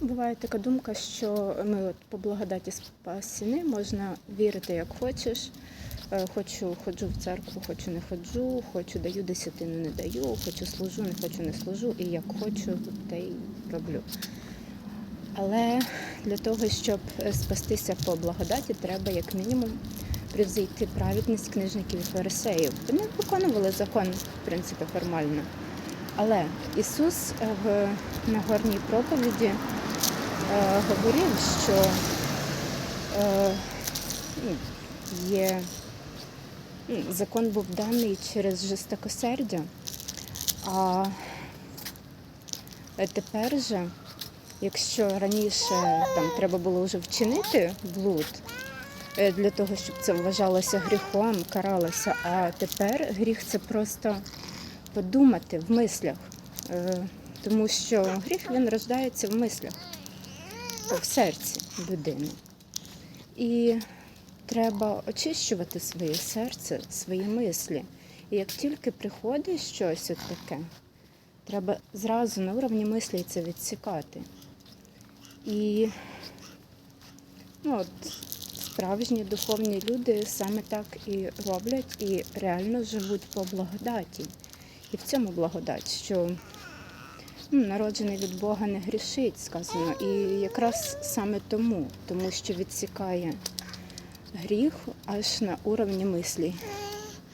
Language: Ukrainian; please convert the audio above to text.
Буває така думка, що ми от по благодаті спасіни можна вірити як хочеш. Е, Хочу ходжу в церкву, хочу не ходжу, хочу даю десятину, не даю, хочу служу, не хочу, не служу, і як хочу, те й роблю. Але для того, щоб е, спастися по благодаті, треба як мінімум превзійти праведність книжників і фарисеїв. Вони виконували закон, в принципі, формально. Але Ісус е, в Нагорній проповіді говорив, що е, ну, є ну, закон був даний через жорстокосердя, а тепер же, якщо раніше там треба було вже вчинити блуд е, для того, щоб це вважалося гріхом, каралося, а тепер гріх це просто подумати в мислях. Е, Тому що гріх він рождається в мислях, в серці людини. І треба очищувати своє серце, свої мислі. І як тільки приходить щось от таке, треба зразу на уровні мислі це відсікати. І ну, от, справжні духовні люди саме так і роблять і реально живуть по благодаті. І в цьому благодать, що ну, народжений від Бога не грішить, сказано. І якраз саме тому, тому що відсікає гріх аж на уровні мислі.